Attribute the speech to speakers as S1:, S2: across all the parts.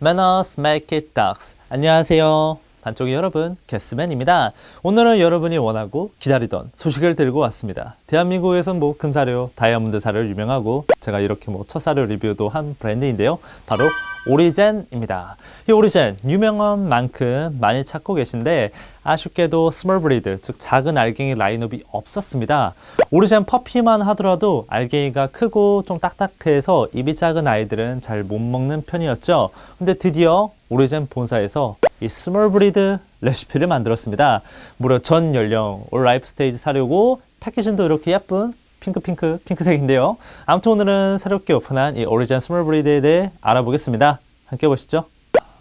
S1: Manners make it ducks. 안녕하세요. 반쪽이 여러분, 게스맨입니다. 오늘은 여러분이 원하고 기다리던 소식을 들고 왔습니다. 대한민국에선 뭐 금사료, 다이아몬드 사료 유명하고 제가 이렇게 뭐 첫 사료 리뷰도 한 브랜드인데요. 바로 오리젠입니다. 이 오리젠 유명한 만큼 많이 찾고 계신데 아쉽게도 스몰 브리드 즉 작은 알갱이 라인업이 없었습니다. 오리젠 퍼피만 하더라도 알갱이가 크고 좀 딱딱해서 입이 작은 아이들은 잘 못 먹는 편이었죠. 근데 드디어 오리젠 본사에서 이 스몰 브리드 레시피를 만들었습니다. 무려 전 연령 올 라이프 스테이지 사료고 패키징도 이렇게 예쁜 핑크핑크 핑크색인데요. 아무튼 오늘은 새롭게 오픈한 이 오리젠 스몰 브리드에 대해 알아보겠습니다. 함께 보시죠.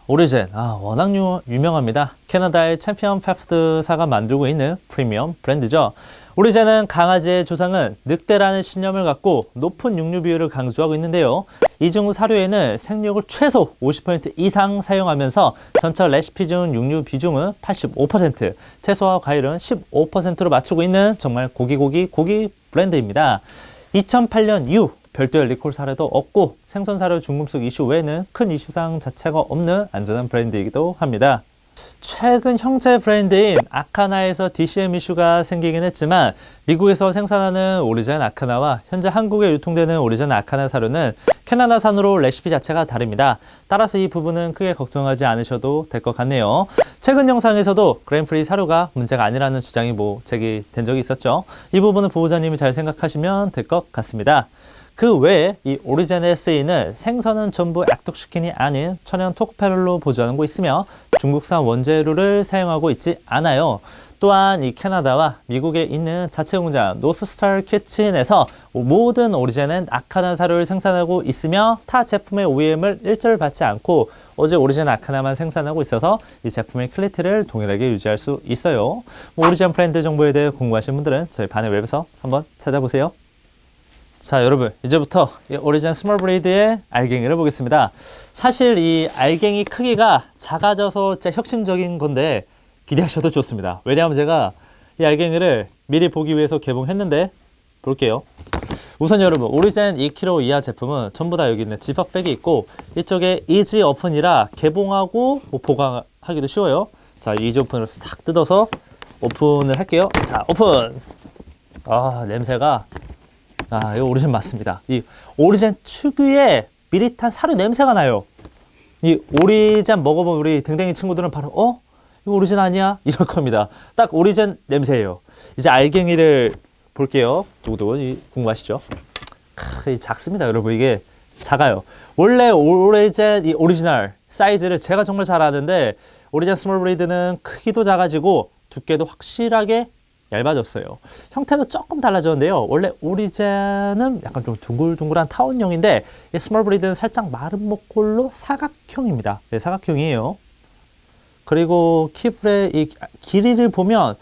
S1: 오리젠 아 워낙 유, 유명합니다. 캐나다의 챔피언 패프드사가 만들고 있는 프리미엄 브랜드죠. 오리젠은 강아지의 조상은 늑대라는 신념을 갖고 높은 육류 비율을 강조하고 있는데요. 이중 사료에는 생육을 최소 50% 이상 사용하면서 전체 레시피 중 육류 비중은 85%, 채소와 과일은 15%로 맞추고 있는 정말 고기고기 고기 브랜드입니다. 2008년 이후 별도의 리콜 사례도 없고 생선 사료 중금속 이슈 외에는 큰 이슈상 자체가 없는 안전한 브랜드이기도 합니다. 최근 형제 브랜드인 아카나에서 DCM 이슈가 생기긴 했지만 미국에서 생산하는 오리젠 아카나와 현재 한국에 유통되는 오리젠 아카나 사료는 캐나다산으로 레시피 자체가 다릅니다. 따라서 이 부분은 크게 걱정하지 않으셔도 될 것 같네요. 최근 영상에서도 그랜프리 사료가 문제가 아니라는 주장이 뭐 제기된 적이 있었죠. 이 부분은 보호자님이 잘 생각하시면 될 것 같습니다. 그 외에 이 오리젠에 쓰이는 생선은 전부 액독시킨이 아닌 천연 토크페롤로 보조하고 있으며 중국산 원재료를 사용하고 있지 않아요. 또한 이 캐나다와 미국에 있는 자체 공장 노스스타 키친에서 모든 오리젠은 아카나 사료를 생산하고 있으며 타 제품의 OEM을 일절 받지 않고 어제 오리젠 아카나만 생산하고 있어서 이 제품의 퀄리티를 동일하게 유지할 수 있어요. 뭐 오리젠 브랜드 정보에 대해 궁금하신 분들은 저희 반의 웹에서 한번 찾아보세요. 자 여러분 이제부터 이 오리진 스몰 브레이드의 알갱이를 보겠습니다. 사실 이 알갱이 크기가 작아져서 진짜 혁신적인 건데 기대하셔도 좋습니다. 왜냐하면 제가 이 알갱이를 미리 보기 위해서 개봉했는데 볼게요. 우선 여러분 오리젠 2kg 이하 제품은 전부 다 여기 있는 지퍼백이 있고 이쪽에 이지 오픈이라 개봉하고 뭐 보관하기도 쉬워요. 자 이지 오픈을 싹 뜯어서 오픈을 할게요. 자 오픈! 아 냄새가 아, 이거 오리젠 맞습니다. 이 오리젠 특유의 미릿한 사료 냄새가 나요. 이 오리젠 먹어본 우리 댕댕이 친구들은 바로 어? 이거 오리젠 아니야? 이럴 겁니다. 딱 오리젠 냄새예요. 이제 알갱이를 볼게요. 두고두고 궁금하시죠? 크, 작습니다, 여러분. 이게 작아요. 원래 오리젠 이 오리지널 사이즈를 제가 정말 잘 아는데 오리젠 스몰 브리드는 크기도 작아지고 두께도 확실하게 얇아졌어요. 형태도 조금 달라졌는데요. 원래 오리젠은 약간 좀 둥글둥글한 타원형인데 이 스몰 브리드는 살짝 마른 목골로 사각형입니다. 네, 사각형이에요. 그리고 키플의 이 길이를 보면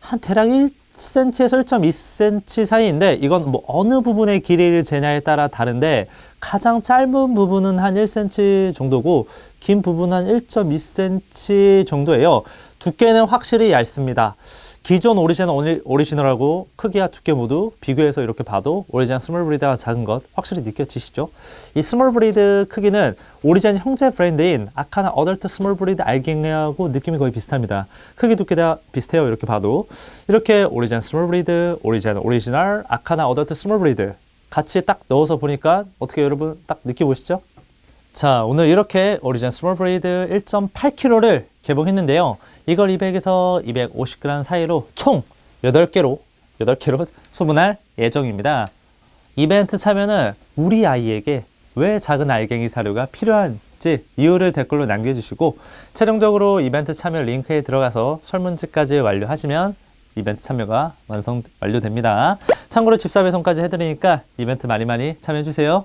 S1: 한 대략 1cm에서 1.2cm 사이인데 이건 뭐 어느 부분의 길이를 재냐에 따라 다른데 가장 짧은 부분은 한 1cm 정도고 긴 부분은 한 1.2cm 정도예요. 두께는 확실히 얇습니다. 기존 오리지널 오리지널하고 크기와 두께 모두 비교해서 이렇게 봐도 오리지널 스몰 브리드가 작은 것 확실히 느껴지시죠? 이 스몰 브리드 크기는 오리지널 형제 브랜드인 아카나 어덜트 스몰 브리드 알갱이하고 느낌이 거의 비슷합니다. 크기 두께 다 비슷해요. 이렇게 봐도 이렇게 오리지널 스몰 브리드, 오리지널 오리지널 아카나 어덜트 스몰 브리드 같이 딱 넣어서 보니까 어떻게 여러분 딱 느껴보시죠? 자 오늘 이렇게 오리지널 스몰 브리드 1.8kg를 개봉했는데요. 이걸 200에서 250g 사이로 총 8개로 8개로 소분할 예정입니다. 이벤트 참여는 우리 아이에게 왜 작은 알갱이 사료가 필요한지 이유를 댓글로 남겨주시고 최종적으로 이벤트 참여 링크에 들어가서 설문지까지 완료하시면 이벤트 참여가 완성 완료됩니다. 참고로 집사 배송까지 해드리니까 이벤트 많이 많이 참여해주세요.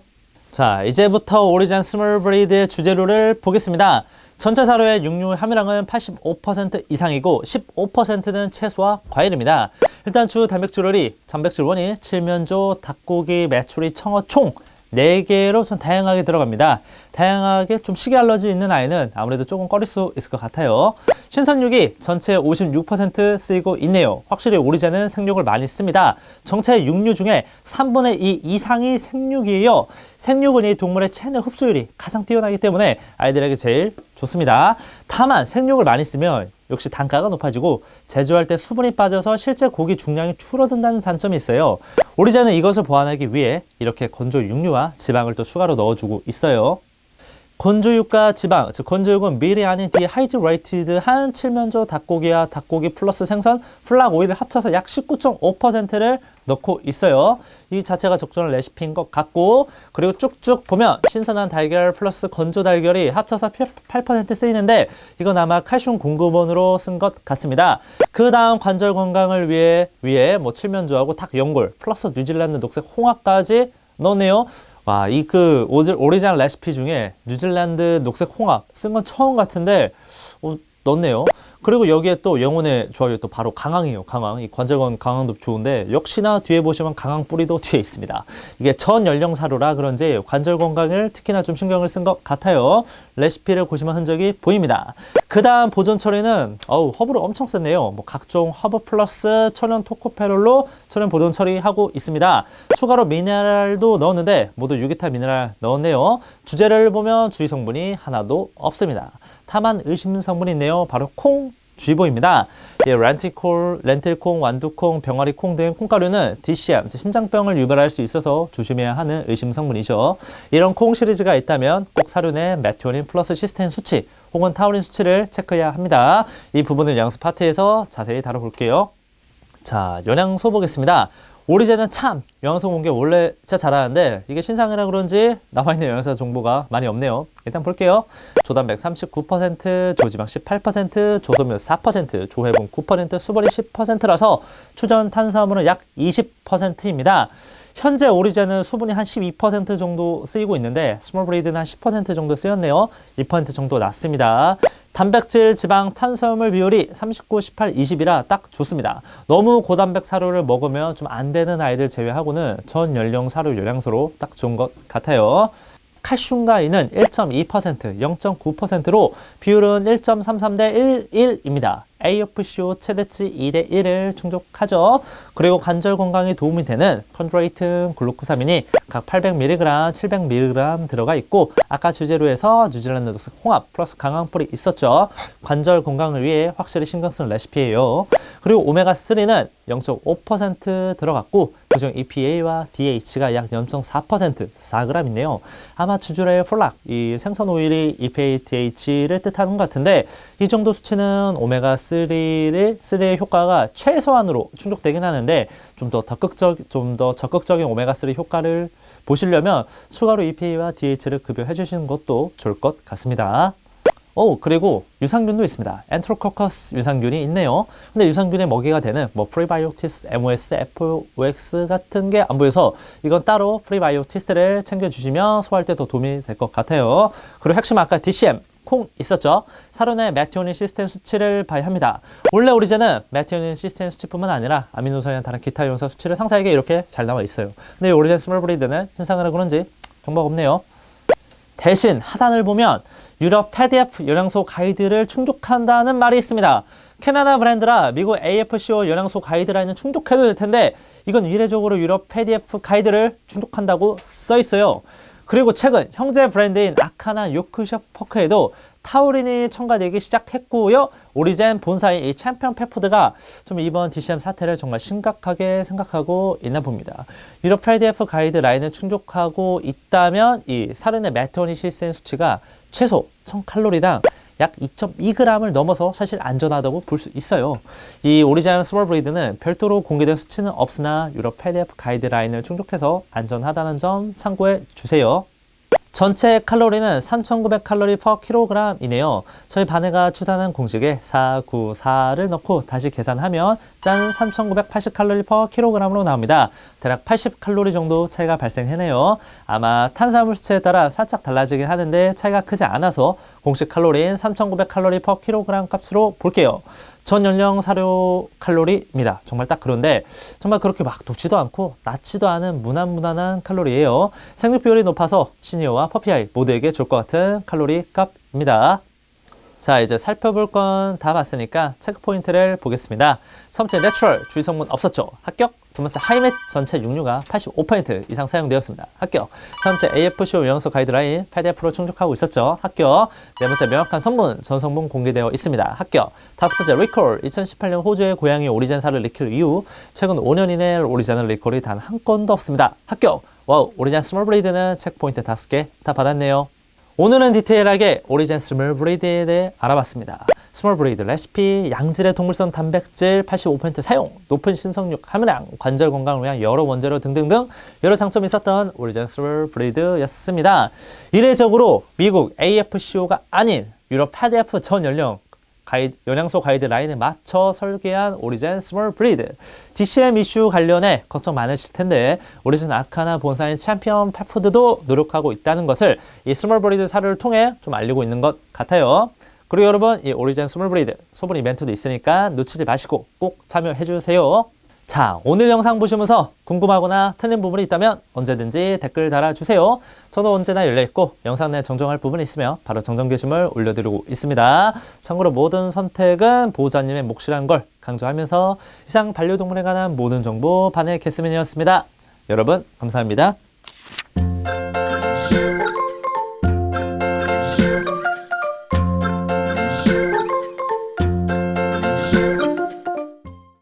S1: 자 이제부터 오리진 스몰 브리드의 주재료를 보겠습니다. 전체 사료의 육류 함유량은 85% 이상이고 15%는 채소와 과일입니다. 일단 주 단백질 원리, 단백질 원이 칠면조, 닭고기, 메추리, 청어 총 4개로 좀 다양하게 들어갑니다. 다양하게 좀 식이 알러지 있는 아이는 아무래도 조금 꺼릴 수 있을 것 같아요. 신선육이 전체 56% 쓰이고 있네요. 확실히 오리자는 생육을 많이 씁니다. 정체 육류 중에 3분의 2 이상이 생육이에요. 생육은 이 동물의 체내 흡수율이 가장 뛰어나기 때문에 아이들에게 제일 좋습니다. 다만 생육을 많이 쓰면 역시 단가가 높아지고 제조할 때 수분이 빠져서 실제 고기 중량이 줄어든다는 단점이 있어요. 오리자는 이것을 보완하기 위해 이렇게 건조 육류와 지방을 또 추가로 넣어주고 있어요. 건조육과 지방, 즉 건조육은 밀이 아닌 디하이드레이티드한 칠면조 닭고기와 닭고기 플러스 생선, 플락 오일을 합쳐서 약 19.5%를 넣고 있어요. 이 자체가 적절한 레시피인 것 같고 그리고 쭉쭉 보면 신선한 달걀 플러스 건조 달걀이 합쳐서 8% 쓰이는데 이건 아마 칼슘 공급원으로 쓴 것 같습니다. 그 다음 관절 건강을 위해 위에 뭐 칠면조하고 닭 연골 플러스 뉴질랜드 녹색 홍합까지 넣네요. 와, 이 그 오리지널 레시피 중에 뉴질랜드 녹색 홍합 쓴 건 처음 같은데 어, 넣네요. 그리고 여기에 또 영혼의 조합이 또 바로 강황이에요. 강황. 이 관절건 강황도 좋은데 역시나 뒤에 보시면 강황 뿌리도 뒤에 있습니다. 이게 전 연령 사료라 그런지 관절 건강을 특히나 좀 신경을 쓴 것 같아요. 레시피를 보시면 흔적이 보입니다. 그 다음 보존 처리는 어우 허브를 엄청 썼네요. 뭐 각종 허브 플러스 천연 토코페롤로 천연 보존 처리하고 있습니다. 추가로 미네랄도 넣었는데 모두 유기탈 미네랄 넣었네요. 주제를 보면 주의 성분이 하나도 없습니다. 다만 의심 성분이 있네요. 바로 콩 쥐보입니다. 예, 렌틸콜, 렌틸콩, 완두콩, 병아리콩 등 콩가루는 DCM, 심장병을 유발할 수 있어서 조심해야 하는 의심 성분이죠. 이런 콩 시리즈가 있다면 꼭내 메티오닌 플러스 시스테인 수치 혹은 타우린 수치를 체크해야 합니다. 이 부분은 영수 파트에서 자세히 다뤄볼게요. 자, 영양소 보겠습니다. 오리제는 참 영양소 공개 원래 진짜 잘하는데 이게 신상이라 그런지 나와 있는 영양소 정보가 많이 없네요. 일단 볼게요. 조단백 39%, 조지방 18%, 조소멸 4%, 조해봉 9%, 수분이 10%라서 추전 탄수화물은 약 20%입니다. 현재 오리제는 수분이 한 12% 정도 쓰이고 있는데 스몰 브레이드는 한 10% 정도 쓰였네요. 2% 정도 낮습니다. 단백질, 지방, 탄수화물 비율이 39, 18, 20이라 딱 좋습니다. 너무 고단백 사료를 먹으면 좀 안 되는 아이들 제외하고는 전 연령 사료 영양소로 딱 좋은 것 같아요. 이는 1.2%, 0.9%로 비율은 1.33대 1입니다. AFCO 최대치 2대 1을 충족하죠. 그리고 관절 건강에 도움이 되는 컨드레이튼, 글루코사민이 각 800mg, 700mg 들어가 있고 아까 주제로 해서 뉴질랜드 녹색 홍합 플러스 강황불이 있었죠. 관절 건강을 위해 확실히 신경 쓴 레시피예요. 그리고 오메가3는 0.5% 들어갔고 그중 EPA와 DH가 약 0.4% 4g 있네요. 아마 주주의 폴락, 이 생선 오일이 EPA, DH를 뜻하는 것 같은데 이 정도 수치는 오메가3의 3의 효과가 최소한으로 충족되긴 하는데 좀 더 적극적 좀 더 적극적인 오메가3 효과를 보시려면 추가로 EPA와 DH를 급여해 주시는 것도 좋을 것 같습니다. 오, 그리고 유산균도 있습니다. 엔트로코커스 유산균이 있네요. 근데 유산균의 먹이가 되는 뭐 프리바이오티스, MOS, FOX 같은 게 안 보여서 이건 따로 프리바이오티스를 챙겨주시면 소화할 때 더 도움이 될 것 같아요. 그리고 핵심 아까 DCM, 콩 있었죠. 사료내 메티오닌 시스템 수치를 봐야 합니다. 원래 오리제는 메티오닌 시스템 수치뿐만 아니라 아미노산이나 다른 기타 용사 수치를 상세하게 이렇게 잘 나와 있어요. 근데 오리젠 스몰 브리드는 신상이라 그런지 정보가 없네요. 대신 하단을 보면 유럽 PDF 영양소 가이드를 충족한다는 말이 있습니다. 캐나다 브랜드라 미국 AFCO 영양소 가이드라인은 충족해도 될 텐데 이건 이례적으로 유럽 PDF 가이드를 충족한다고 써 있어요. 그리고 최근 형제 브랜드인 아카나 요크셔 퍼크에도 타우린이 첨가되기 시작했고요. 오리젠 본사인 이 챔피언 페푸드가 좀 이번 DCM 사태를 정말 심각하게 생각하고 있나 봅니다. 유럽 PDF 가이드 라인을 충족하고 있다면 이 사륜의 메토니시센 수치가 최소 1000칼로리당 약 2.2g을 넘어서 사실 안전하다고 볼 수 있어요. 이 오리지널 스몰 브리드는 별도로 공개된 수치는 없으나 유럽 PDF 가이드라인을 충족해서 안전하다는 점 참고해 주세요. 전체 칼로리는 3,900칼로리 per 킬로그램이네요. 저희 바네가 추산한 공식에 494를 넣고 다시 계산하면 짠 3,980칼로리 per 킬로그램으로 나옵니다. 대략 80칼로리 정도 차이가 발생해네요. 아마 탄수화물 수치에 따라 살짝 달라지긴 하는데 차이가 크지 않아서 공식 칼로리인 3,900칼로리 per 킬로그램 값으로 볼게요. 전 연령 사료 칼로리입니다. 정말 딱 그런데 정말 그렇게 막 높지도 않고 낮지도 않은 무난무난한 칼로리예요. 생육 비율이 높아서 시니어와 퍼피아이 모두에게 좋을 것 같은 칼로리 값입니다. 자, 이제 살펴볼 건 다 봤으니까 체크 포인트를 보겠습니다. 첫 번째 내추럴 주의 성분 없었죠. 합격. 두 번째 하이맷 전체 육류가 85% 이상 사용되었습니다. 합격. 세 번째 AFCO 영양소 가이드라인 8DF로 충족하고 있었죠. 합격. 네 번째 명확한 성분, 전 성분 공개되어 있습니다. 합격. 다섯 번째 리콜 2018년 호주의 고양이 오리젠사를 리킬 이후 최근 5년 이내 오리젠을 리콜이 단 한 건도 없습니다. 합격. 와우, 오리젠 스몰 브레이드는 체크 포인트 다섯 개다 받았네요. 오늘은 디테일하게 오리젠 스몰 브레이드에 대해 알아봤습니다. 스몰 브레이드 레시피, 양질의 동물성 단백질 85% 사용, 높은 신성육 함유량, 관절 건강을 위한 여러 원재료 등등등 여러 장점이 있었던 오리젠 스몰 브레이드였습니다. 이례적으로 미국 AFCO가 아닌 유럽 8DF 전 연령 가이, 영양소 가이드 라인에 맞춰 설계한 오리젠 스몰 브리드 DCM 이슈 관련해 걱정 많으실 텐데 오리진 아카나 본사인 챔피언 펫푸드도 노력하고 있다는 것을 이 스몰 브리드 사료를 통해 좀 알리고 있는 것 같아요. 그리고 여러분 이 오리젠 스몰 브리드 소분 이벤트도 있으니까 놓치지 마시고 꼭 참여해 주세요. 자, 오늘 영상 보시면서 궁금하거나 틀린 부분이 있다면 언제든지 댓글 달아주세요. 저도 언제나 열려있고 영상 내 정정할 부분이 있으면 바로 정정 게시물 올려드리고 있습니다. 참고로 모든 선택은 보호자님의 몫이라는 걸 강조하면서 이상 반려동물에 관한 모든 정보 반의 캐스민이었습니다. 여러분 감사합니다.